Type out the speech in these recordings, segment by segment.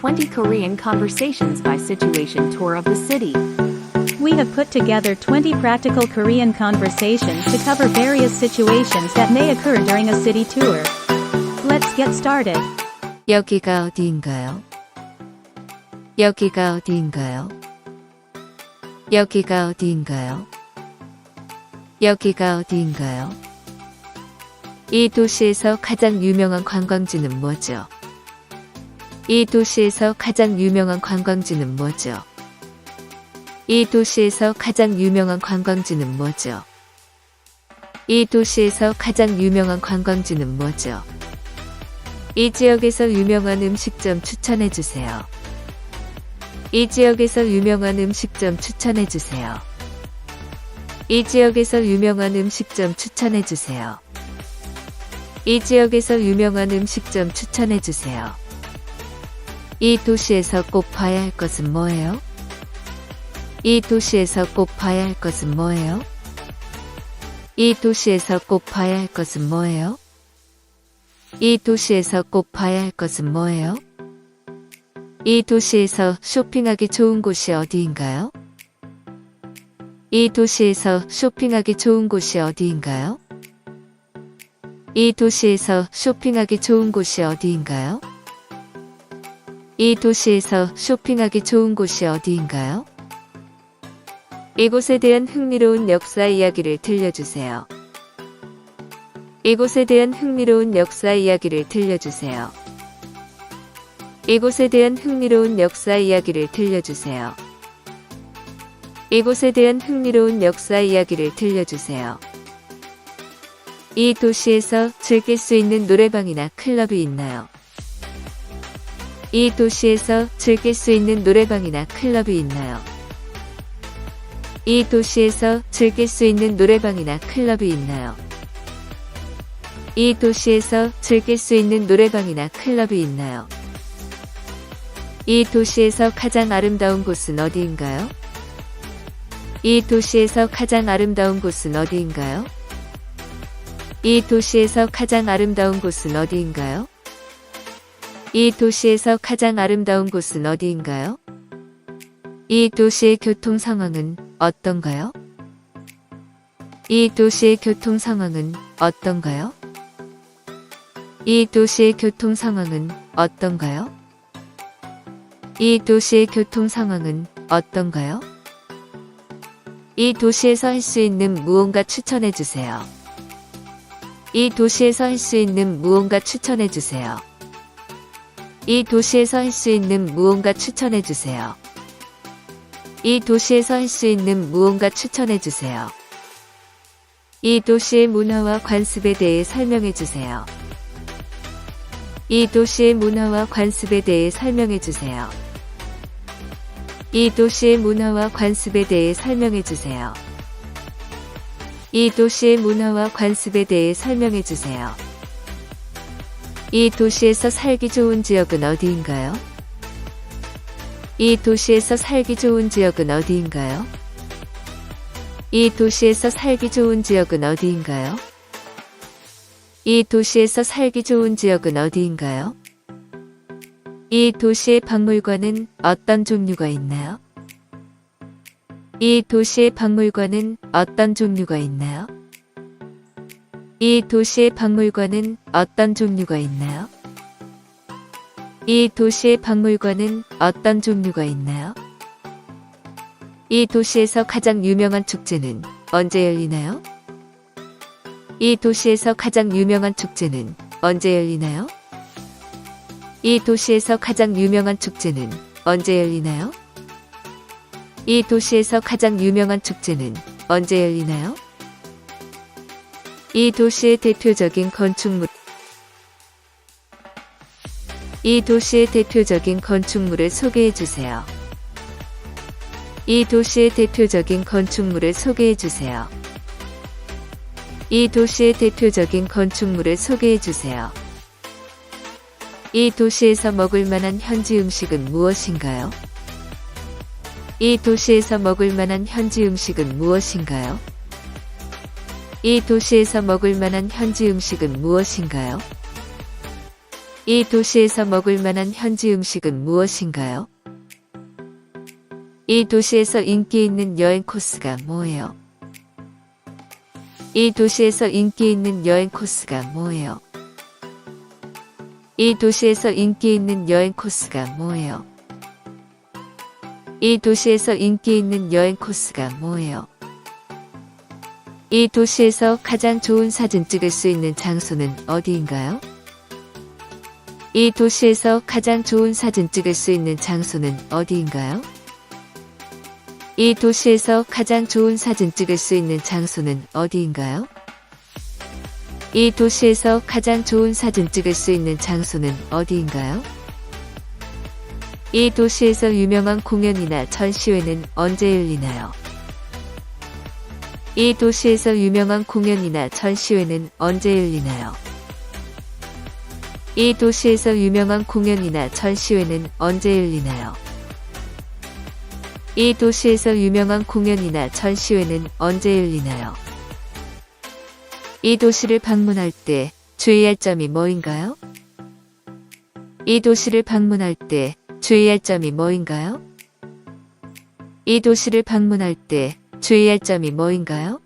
20 Korean conversations by situation tour of the city. We have put together 20 practical Korean conversations to cover various situations that may occur during a city tour. Let's get started. 여기가 어디인가요? 여기가 어디인가요? 여기가 어디인가요? 여기가 어디인가요? 이 도시에서 가장 유명한 관광지는 뭐죠? 이 도시에서 가장 유명한 관광지는 뭐죠? 이 도시에서 가장 유명한 관광지는 뭐죠? 이 도시에서 가장 유명한 관광지는 뭐죠? 이 지역에서 유명한 음식점 추천해 주세요. 이 지역에서 유명한 음식점 추천해 주세요. 이 지역에서 유명한 음식점 추천해 주세요. 이 지역에서 유명한 음식점 추천해 주세요. 이 도시에서 꼭 봐야 할 것은 뭐예요? 이 도시에서 꼭 봐야 할 것은 뭐예요? 이 도시에서 꼭 봐야 할 것은 뭐예요? 이 도시에서 꼭 봐야 할 것은 뭐예요? 이 도시에서 쇼핑하기 좋은 곳이 어디인가요? 이 도시에서 쇼핑하기 좋은 곳이 어디인가요? 이 도시에서 쇼핑하기 좋은 곳이 어디인가요? 이 도시에서 쇼핑하기 좋은 곳이 어디인가요? 이곳에 대한 흥미로운 역사 이야기를 들려주세요. 이곳에 대한 흥미로운 역사 이야기를 들려주세요. 이곳에 대한 흥미로운 역사 이야기를 들려주세요. 이곳에 대한 흥미로운 역사 이야기를 들려주세요. 이 도시에서 즐길 수 있는 노래방이나 클럽이 있나요? 이 도시에서 즐길 수 있는 노래방이나 클럽이 있나요? 이 도시에서 즐길 수 있는 노래방이나 클럽이 있나요? 이 도시에서 즐길 수 있는 노래방이나 클럽이 있나요? 이 도시에서 가장 아름다운 곳은 어디인가요? 이 도시에서 가장 아름다운 곳은 어디인가요? 이 도시에서 가장 아름다운 곳은 어디인가요? 이 도시에서 가장 아름다운 곳은 어디인가요? 이 도시의 교통 상황은 어떤가요? 이 도시의 교통 상황은 어떤가요? 이 도시의 교통 상황은 어떤가요? 이 도시의 교통 상황은 어떤가요? 이 도시에서 할 수 있는 무언가 추천해 주세요. 이 도시에서 할 수 있는 무언가 추천해 주세요. 이 도시에서 할 수 있는 무언가 추천해 주세요. 이 도시에서 할 수 있는 무언가 추천해 주세요. 이 도시의 문화와 관습에 대해 설명해 주세요. 이 도시의 문화와 관습에 대해 설명해 주세요. 이 도시의 문화와 관습에 대해 설명해 주세요. 이 도시의 문화와 관습에 대해 설명해 주세요. 이 도시에서 살기 좋은 지역은 어디인가요? 이 도시에서 살기 좋은 지역은 어디인가요? 이 도시에서 살기 좋은 지역은 어디인가요? 이 도시에서 살기 좋은 지역은 어디인가요? 이 도시의 박물관은 어떤 종류가 있나요? 이 도시의 박물관은 어떤 종류가 있나요? 이 도시의 박물관은 어떤 종류가 있나요? 이 도시의 박물관은 어떤 종류가 있나요? 이 도시에서 가장 유명한 축제는 언제 열리나요? 이 도시에서 가장 유명한 축제는 언제 열리나요? 이 도시에서 가장 유명한 축제는 언제 열리나요? 이 도시에서 가장 유명한 축제는 언제 열리나요? 이 도시의 대표적인 건축물 이 도시의 대표적인 건축물을 소개해 주세요. 이 도시의 대표적인 건축물을 소개해 주세요. 이 도시의 대표적인 건축물을 소개해 주세요. 이 도시에서 먹을 만한 현지 음식은 무엇인가요? 이 도시에서 먹을 만한 현지 음식은 무엇인가요? 이 도시에서 먹을 만한 현지 음식은 무엇인가요? 이 도시에서 먹을 만한 현지 음식은 무엇인가요? 이 도시에서 인기 있는 여행 코스가 뭐예요? 이 도시에서 인기 있는 여행 코스가 뭐예요? 이 도시에서 인기 있는 여행 코스가 뭐예요? 이 도시에서 인기 있는 여행 코스가 뭐예요? 이 도시에서 가장 좋은 사진 찍을 수 있는 장소는 어디인가요? 이 도시에서 가장 좋은 사진 찍을 수 있는 장소는 어디인가요? 이 도시에서 가장 좋은 사진 찍을 수 있는 장소는 어디인가요? 이 도시에서 가장 좋은 사진 찍을 수 있는 장소는 어디인가요? 이 도시에서 유명한 공연이나 전시회는 언제 열리나요? 이 도시에서 유명한 공연이나 전시회는 언제 열리나요? 이 도시에서 유명한 공연이나 전시회는 언제 열리나요? 이 도시에서 유명한 공연이나 전시회는 언제 열리나요? 이 도시를 방문할 때 주의할 점이 뭐인가요? 이 도시를 방문할 때 주의할 점이 뭐인가요? 이 도시를 방문할 때 주의할 점이 뭐인가요?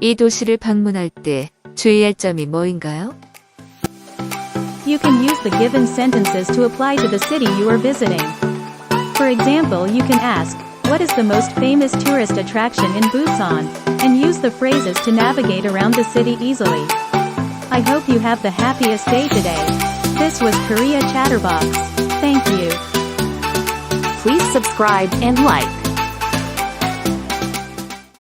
이 도시를 방문할 때 주의할 점이 뭐인가요? You can use the given sentences to apply to the city you are visiting. For example, you can ask, What is the most famous tourist attraction in Busan? and use the phrases to navigate around the city easily. I hope you have the happiest day today. This was Korea Chatterbox. Thank you. Please subscribe and like.